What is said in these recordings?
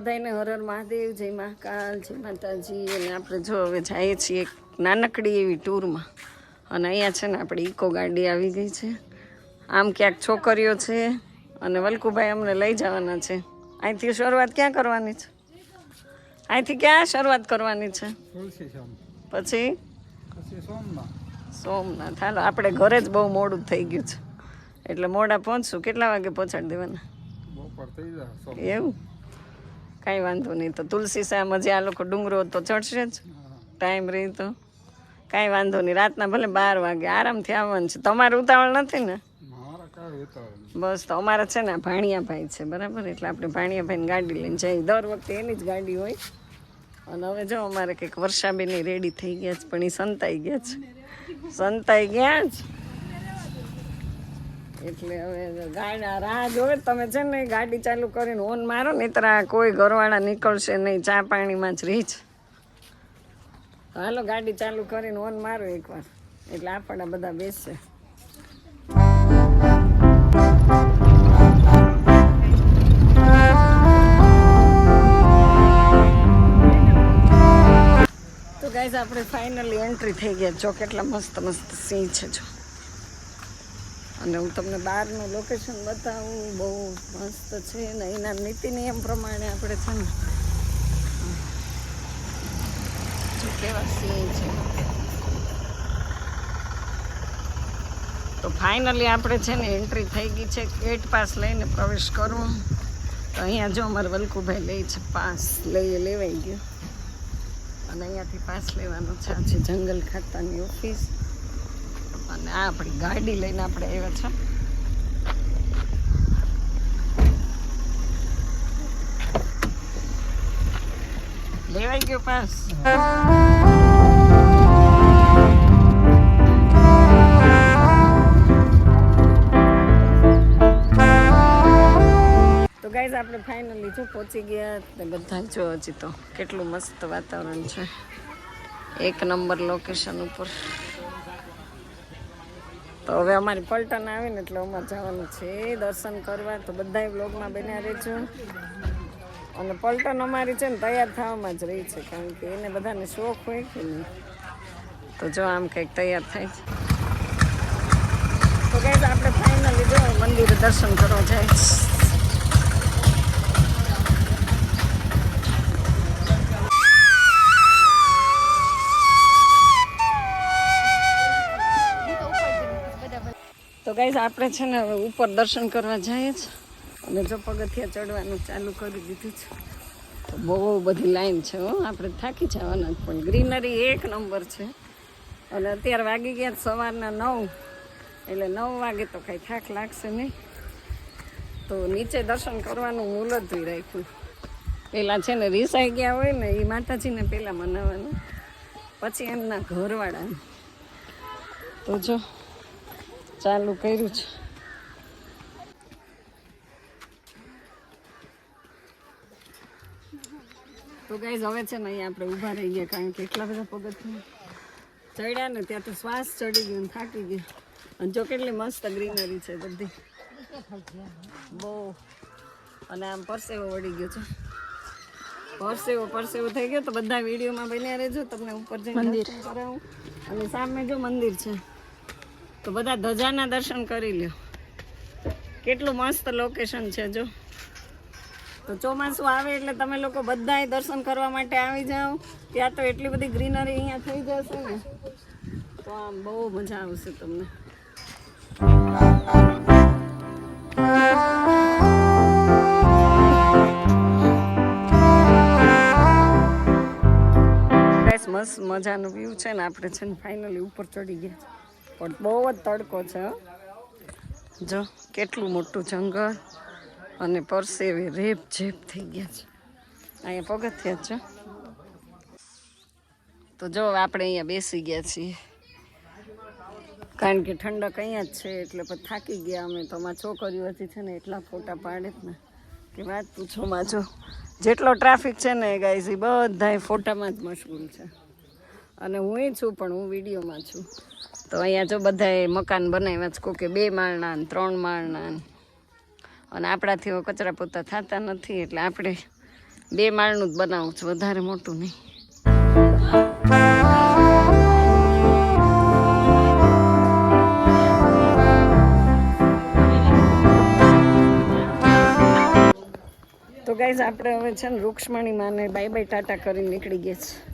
બધાને હરર મહાદેવ જય મહાકાલ જય માતાજી. અને આપણે જો હવે જઈએ છીએ એક નાનકડી એવી ટૂરમાં. અને અહીંયા છે ને આપણી ઇકો ગાડી આવી ગઈ છે. આમ ક્યાંક છોકરીઓ છે અને વલ્કુભાઈ અમને લઈ જવાના છે. અહીંથી શરૂઆત ક્યાં કરવાની છે? અહીંથી ક્યાં શરૂઆત કરવાની છે? પછી? પછી સોમનાથ. સોમનાથ. હાલો આપણે ઘરે જ બહુ મોડું થઈ ગયું છે. એટલે મોડા પહોંચશું. કેટલા વાગે પહોંચાડી દેવાના? એવું? કાંઈ વાંધો નહીં. તો તુલસી શ્યામ હજી આ લોકો ડુંગરો તો ચડશે જ. ટાઈમ રહી તો કાંઈ વાંધો નહીં. રાતના ભલે બાર વાગે. આરામથી આવવાનું છે. તમારે ઉતાવળ નથી ને? બસ તો અમારે છે ને ભાણિયાભાઈ છે. બરાબર? એટલે આપણે ભાણિયાભાઈની ગાડી લઈને જઈએ. દર વખતે એની જ ગાડી હોય. અને હવે જો અમારે કંઈક વર્ષાબેની રેડી થઈ ગયા છે પણ એ સંતાઈ ગયા છે. સંતાઈ ગયા જ? એટલે હવે ગાડા રાહ જોવે તમે છે ને ગાડી ચાલુ કરીને ઓન મારો ને આ કોઈ ઘરવાળા નીકળશે નહીં, ચા પાણીમાં જ રીચ હાલો, ગાડી ચાલુ કરીને ઓન મારો એકવાર. એટલે આપણા બધા બેસશે. તો ગાઈઝ આપણે ફાઇનલી એન્ટ્રી થઈ ગયા. જો કેટલા મસ્ત મસ્ત સિંહ છે, જો. અને હું તમને બહારનું લોકેશન બતાવું, બહુ મસ્ત છે ને એના નીતિ નિયમ પ્રમાણે આપણે છે ને કેવા સિંહ છે. તો ફાઇનલી આપણે છે ને એન્ટ્રી થઈ ગઈ છે ગેટ પાસ લઈને પ્રવેશ કરવો. તો અહીંયા જો અમારે વલ્કુભાઈ લે છે પાસ લઈ લેવાઈ ગયો. અને અહીંયાથી પાસ લેવાનો છે, આ છે જંગલ ખાતાની ઓફિસ અને આ આપણી ગાડી લઈને આપણે આવ્યા છે. લેવાઈ ગયો પાસ. તો ગાઈઝ આપણે ફાઇનલી જો પહોંચી ગયા ને બધા જો હજી તો કેટલું મસ્ત વાતાવરણ છે. એક નંબર લોકેશન ઉપર. તો હવે અમારી પલટન આવે ને એટલે અમારે જવાનું છે દર્શન કરવા. તો બધા વ્લોગમાં બન્યા રહેજો. અને પલટન અમારી છે ને તૈયાર થવામાં જ રહી છે, કારણ કે એને બધાને શોખ હોય કે નહીં. તો જો આમ કંઈક તૈયાર થાય. છે તો કંઈક આપણે ફાઇનલી જો મંદિરે દર્શન કરવા જાય. તો ગાઈઝ આપણે છે ને હવે ઉપર દર્શન કરવા જઈએ છીએ. અને જો પગથિયા ચડવાનું ચાલુ કરી દીધું છે. તો બહુ બધી લાઈન છે હો, આપણે થાકી જવાના પણ ગ્રીનરી એક નંબર છે. અને અત્યારે વાગી ગયા સવારના નવ. એટલે નવ વાગે તો કાંઈ થાક લાગશે નહીં. તો નીચે દર્શન કરવાનું મુલતવી રાખ્યું. પહેલાં છે ને રીસાઈ ગયા હોય ને એ માતાજીને પહેલાં મનાવવાનું. પછી એમના ઘરવાળાને. તો જો ચાલુ કર્યું છે. તો ગાઈઝ હવે છે ને અહીંયા આપણે ઊભા રહી ગયા કારણ કે એટલા બધા પગથિયા ચડ્યા ને ત્યાં તો શ્વાસ ચડી ગયો થાકી ગયો. અને જો કેટલી મસ્ત ગ્રીનરી છે બધી. બહુ. અને આમ પરસેવો વળી ગયો છે. પરસેવો પરસેવો થઈ ગયો તો બધા વિડીયોમાં બન્યા રહેજો. તમને ઉપર જઈને મંદિર. કરાવું. અને સામે જો મંદિર છે. તો બધા ધજાના દર્શન કરી લ્યો. કેટલું મસ્ત લોકેશન છે જો. તો ચોમાસું આવે એટલે તમે લોકો બધાએ દર્શન કરવા માટે આવી જાઓ. ત્યાં તો એટલી બધી ગ્રીનરી અહીંયા થઈ જશે ને. તો આમ બહુ મજા આવશે તમને. મસ્ત મજાનું વ્યૂ છે ને, આપણે છે ને ફાઇનલી ઉપર ચડી ગયા. પણ બહુ જ તડકો છે જો, કેટલું મોટું જંગલ અને પરસેવે રેપ ઝેપ થઈ ગયા છે. અહીંયા પગથિયા છે. તો જો, આપણે અહીંયા બેસી ગયા છીએ. કારણ કે ઠંડક અહીંયા જ છે, એટલે પછી થાકી ગયા અમે. તો અમારા છોકરીઓ હતી છે ને, એટલા ફોટા પાડે જ ને. કે વાત પૂછો માં જો જેટલો ટ્રાફિક છે ને ગાઈઝ એ બધાય ફોટામાં જ મશગુલ છે. અને હું છું, પણ હું વિડીયોમાં છું. તો અહીંયા જો બધાએ મકાન બનાવ્યા છે. કોકે બે માળના ને ત્રણ માળના અને આપણાથી કચરા પોતા થતા નથી, એટલે આપણે બે માળનું જ બનાવું છું. વધારે મોટું નહીં. તો ગાઈઝ આપણે હવે છે ને રૂક્ષ્મણી માને બાય બાય ટાટા કરીને નીકળી ગયા છે.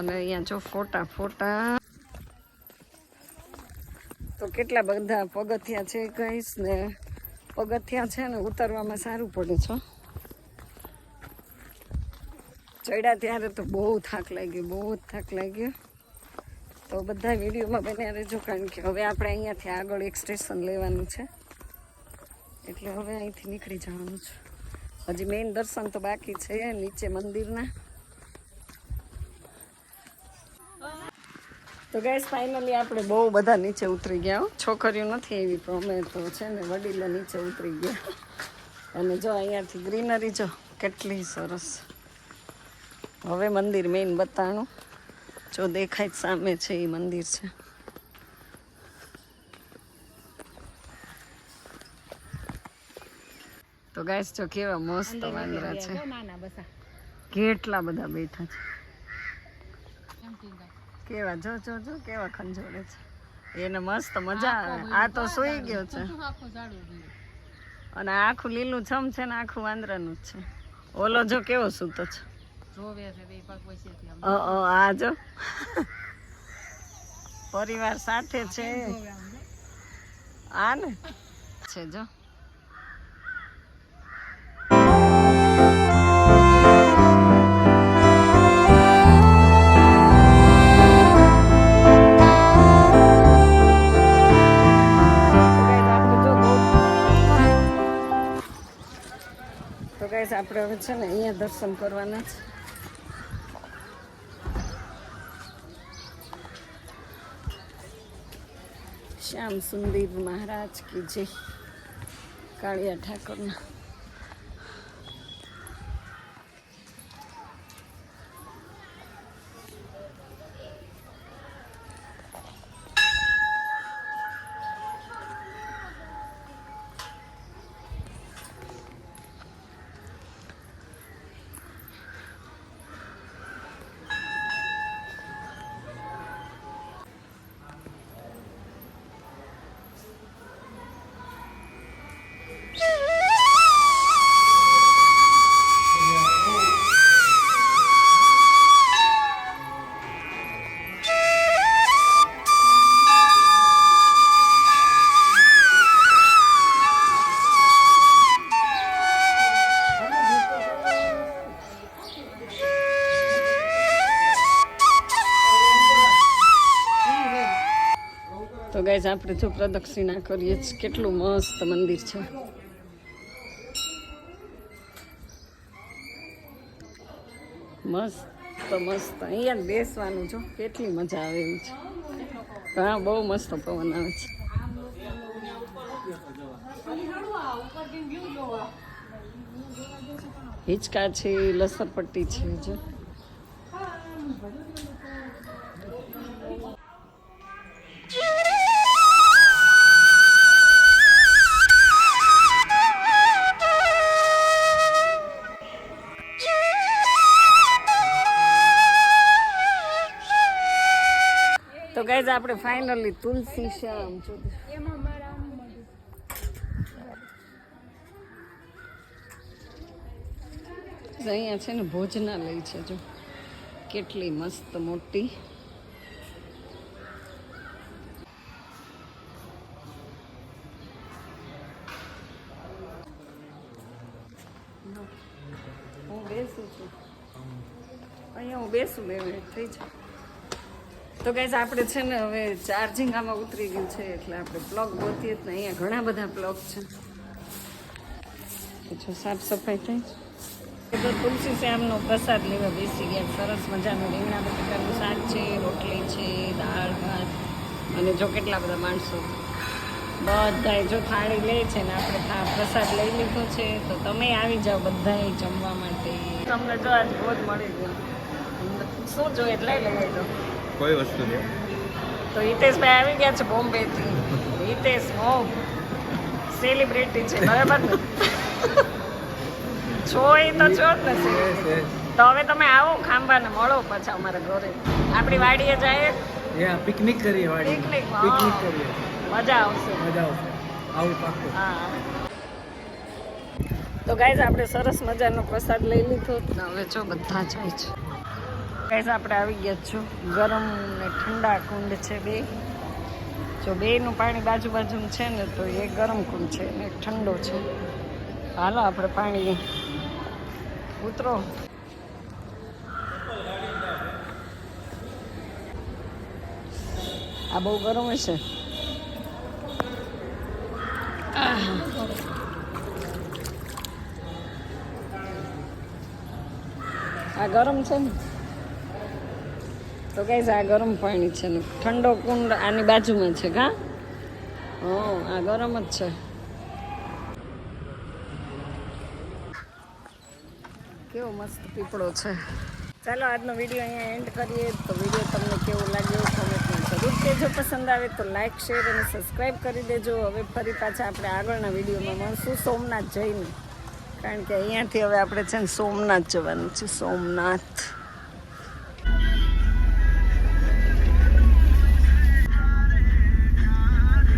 અને અહીંયા જો ફોટા ફોટા. તો કેટલા બધા પગથિયા છે કહીશ ને? પગથિયા છે ને ઉતરવામાં સારું પડે છે. ચડ્યા ત્યારે તો બહુ થાક લાગ્યો, બહુ જ થાક લાગ્યો. તો બધા વિડીયોમાં બન્યા રહેજો, કારણ કે હવે આપણે અહીંયાથી આગળ એક સ્ટેશન લેવાનું છે. એટલે હવે અહીંથી નીકળી જવાનું છે. હજી મેઇન દર્શન તો બાકી છે નીચે મંદિરના. તો ગેસ ફાઇનલી આપણે બહુ બધા નીચે ઉતરી ગયા છોકરીઓ નથી એવી પણ અમે તો છે ને વડીલો નીચે ઉતરી ગયા. અને જો અહીંયાથી ગ્રીનરી જો કેટલી સરસ. હવે મંદિર મેઇન બતાણું. જો દેખાય સામે છે એ મંદિર છે. તો ગાઈસ જો કેવા મસ્ત વાંદરા છે. કેટલા બધા બેઠા છે. કેવા જો જો જો કેવા ખંજોડે છે. એને મસ્ત મજા આવે. આ તો સૂઈ ગયો છે. અને આખું લીલું છમ છે ને આખું વાંદરાનું જ છે. ઓલો જો કેવો સૂતો છે. આ જો. પરિવાર સાથે છે. આ ને? છે જો. છે ને અહીંયા દર્શન કરવાના છે. શ્યામ સુંદર મહારાજ કી જય કાળિયા ઠાકોરના. ગાઈઝ આપણે જો પ્રદક્ષિણા કરીએ છીએ. કેટલું મસ્ત મંદિર છે. મસ્ત મસ્ત. અહીંયા બેસવાનું જો, કેટલી મજા આવે એવી છે. હા બહુ મસ્ત પવન આવે છે. હિંચકા છે લસરપટ્ટી છે, જો. ગાઈઝ આપણે ફાઇનલી તુલસી શ્યામ અહીંયા છે ને ભોજનાલય છે, જો. કેટલી મસ્ત મોટી. હું બેસું છું. અહીંયા હું બેસું, બે થઈ જાય. તો ગાઈઝ આપણે છે ને હવે ચાર્જિંગ આમાં ઉતરી ગયું છે, એટલે આપણે બ્લોગ ગોતીએ જ ને, અહીંયા ઘણા બધા બ્લોગ છે. જો સાફ સફાઈ થઈ તો તુલસી શ્યામનો પ્રસાદ લેવા બેસી ગયા. સરસ મજાનું રીંગણા બટાકાનું શાક છે, રોટલી છે, દાળ, ભાત અને જો કેટલા બધા માણસો. બધાય જો થાળી લે છે ને, આપણે પ્રસાદ લઈ લીધો છે. તો તમે આવી જાઓ બધાએ જમવા માટે. તમને જો આજ બહુ જ મળી ગયો. શું જોઈએ લઈ લેવાય તો કોઈ વસ્તુ નહીં. તો હિતેશભાઈ આવી ગયા છે બોમ્બેથી. હિતેશ હો સેલિબ્રિટી છે બરાબર ને? છો એ તો છો જ નથી તો હવે તમે આવો ખાંભાને મળો પાછા અમારા ઘરે. આપણી વાડીએ યા પિકનિક કરીએ વાડી પિકનિક પિકનિક કરીએ. મજા આવશે. મજા આવશે. આવું પાક્કું. હા. તો ગાઈઝ આપણે સરસ મજાનો પ્રસાદ લઈ લીધો. હવે જો બધા જાય છે. ગાઈઝ આપણે આવી ગયા છો. ગરમ ને ઠંડા કુંડ છે બે. જો બેનું પાણી બાજુ બાજુનું છે ને, તો એ ગરમ કુંડ છે ને ઠંડો છે. હાલો, આપણે પાણી ઉતરો. આ બહુ ગરમ હશે. આ ગરમ છે ને? તો કઈ આ ગરમ પાણી છે ને. ઠંડો કુંડ આની બાજુમાં છે, કા? હા, આ ગરમ જ છે. કેવો મસ્ત પીપળો છે. ચાલો, આજનો વીડિયો અહીંયા એન્ડ કરીએ. તો વીડિયો તમને કેવો લાગ્યો કોમેન્ટમાં જરૂર કહેજો. પસંદ આવે તો લાઇક શેર અને સબસ્ક્રાઈબ કરી દેજો. હવે ફરી પાછા આપણે આગળના વિડીયોમાં મળશું. સોમનાથ જઈને. કારણ કે અહીંયાથી હવે આપણે છે ને સોમનાથ જવાનું છે. સોમનાથ.